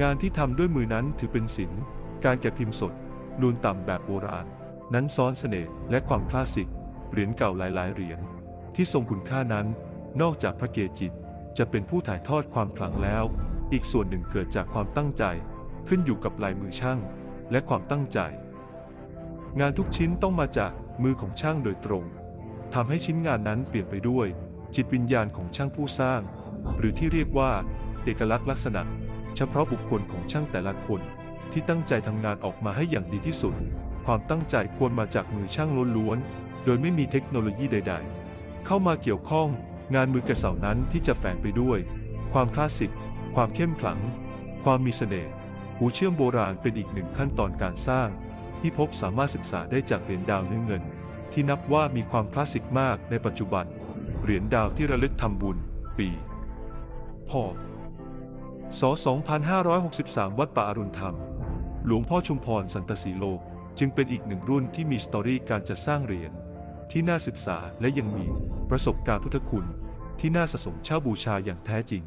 งานที่ทำด้วยมือนั้นถือเป็นศิลป์การแกะพิมพ์สด นูนต่ำแบบโบราณ นั้นซ้อนเสน่ห์และความคลาสสิก เหรียญเก่าหลายๆเหรียญที่ทรงคุณค่านั้น นอกจากพระเกจิตจะเป็นผู้ถ่ายทอดความขลังแล้ว อีกส่วนหนึ่งเกิดจากความตั้งใจ ขึ้นอยู่กับลายมือช่าง และความตั้งใจ งานทุกชิ้นต้องมาจากมือของช่างโดยตรงทำให้ชิ้นงานนั้นเปลี่ยนไปด้วย จิตวิญญาณของช่างผู้สร้าง หรือที่เรียกว่า เอกลักษณ์ลักษณะ เฉพาะบุคคลของช่างแต่ละคนที่ตั้งใจทำงานออกมาให้อย่างดีที่สุด ความตั้งใจควรมาจากมือช่างล้วนๆ โดยไม่มีเทคโนโลยีใด ๆ เข้ามาเกี่ยวข้อง งานมือกระเสานั้นที่จะแฝงไปด้วย ความคลาสสิก ความเข้มขลัง ความมีเสน่ห์หูเชื่อมโบราณเป็นอีกหนึ่งขั้นตอนการสร้าง ที่พบสามารถศึกษาได้จากเหรียญดาวเนื้อเงิน ที่นับว่ามีความคลาสสิกมากในปัจจุบัน เหรียญดาวที่ระลึกทำบุญ ปี พอ ศ2563 วัดป่าอรุณธรรม หลวงพ่อชุมพรสันตสีโล จึงเป็นอีกหนึ่งรุ่นที่มีสตอรี่การจัดสร้างเหรียญที่น่าศึกษาและยังมีประสบการณ์พุทธคุณ ที่น่าสะสมเช่าบูชาอย่างแท้จริง